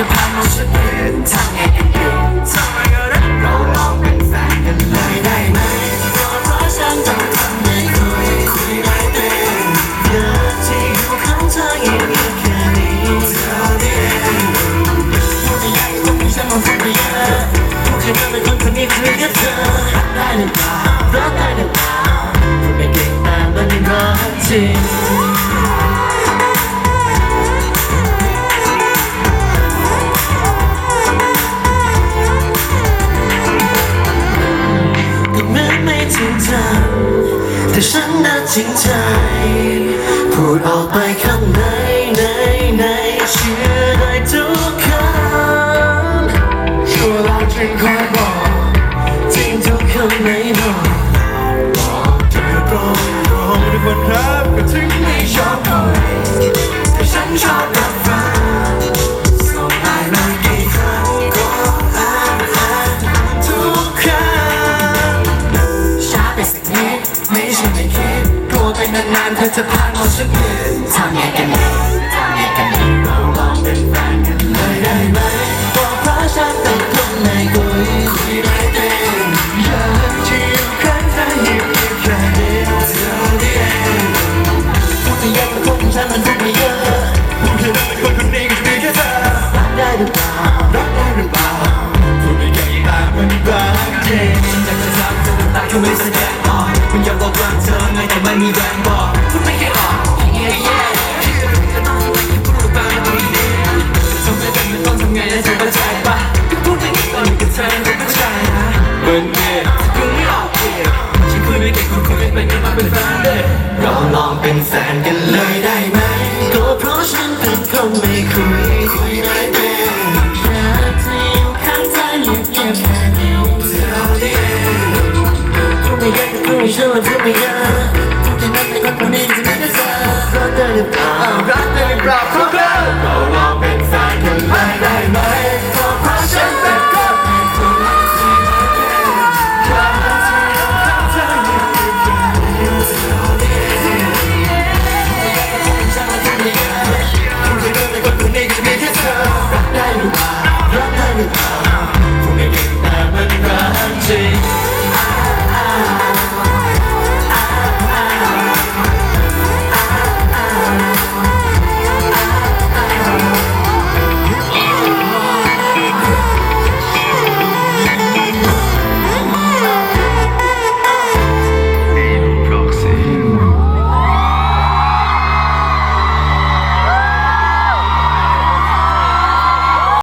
จะพาเฉันเปลี่ยนทงให้เอ็นดทำไมก็รักเราลองเป็นแฟนกันเลยได้ไหมรอเพราะฉันต้องทำให้คุยคุยไม่เป็นเดิที่อยู่ข้างเธอเงีงแค่นี้เธอเดียวพูยังต้งมีฉันมาพูดไเยอะพูแค่เธอเป็นคนคนนี้คือเธอได้หรือเปล่ารักได้หรือเปล่าพูดไม่เก่งแต่มันรักจริง แต่ฉันน่าจริงใจ พูดออกไปข้างในในในเชื่อได้ทุกคำชัวร์แล้วจึงคอยบอกจริงทุกคำใน ไม่ใช่ไม่คิดกลัวไปนานๆเธอจะพลาดหมดสักนิดทำไงกันดีทำไงกันดีเราลองเป็นแฟนกันเลยได้ไหมบอกเพราะฉันเป็นคนไม่คุยคุยไม่เป็นอยากจะอยู่ข้างเธออยู่เพียงแค่เดียวเท่านี้เองพูดไม่เยอะแต่คนของฉันมันพูดไม่เยอะพูดแค่นั้นคนคนนี้ก็มีแค่เธอรักได้หรือเปล่ารักได้หรือเปล่าพูดไม่เก่งแต่มันรักจริงอยากจะทำเธอตาแค่ไม่แสดง ม่มีแรงบอกคุณไม่แค่ออกอย่างเงี้ยแย่จะต้องทำไงที่พูดกับเราไม่ดีทำไม่เป็นไม่ต้องทำไงให้เธอเข้าใจปะก็พูดอย่างนี้ตอนอยู่กับเธอก็เข้าใจนะเบิร์นเย่คุยไม่ออกเย่ฉันคุยไม่เก่งคุณคุยไม่เป็นกันมาเป็นแฟนเด้เราลองเป็นแฟนกันเลยได้ไหมก็เพราะฉันเป็นคนไม่คุยคุยไม่เป็นอยากจะอยู่ข้างเธออยู่เพียงแค่นี้เท่านี้พูดไม่เยอะแต่พูดไม่เชื่อพูดไม่เย Hollywood.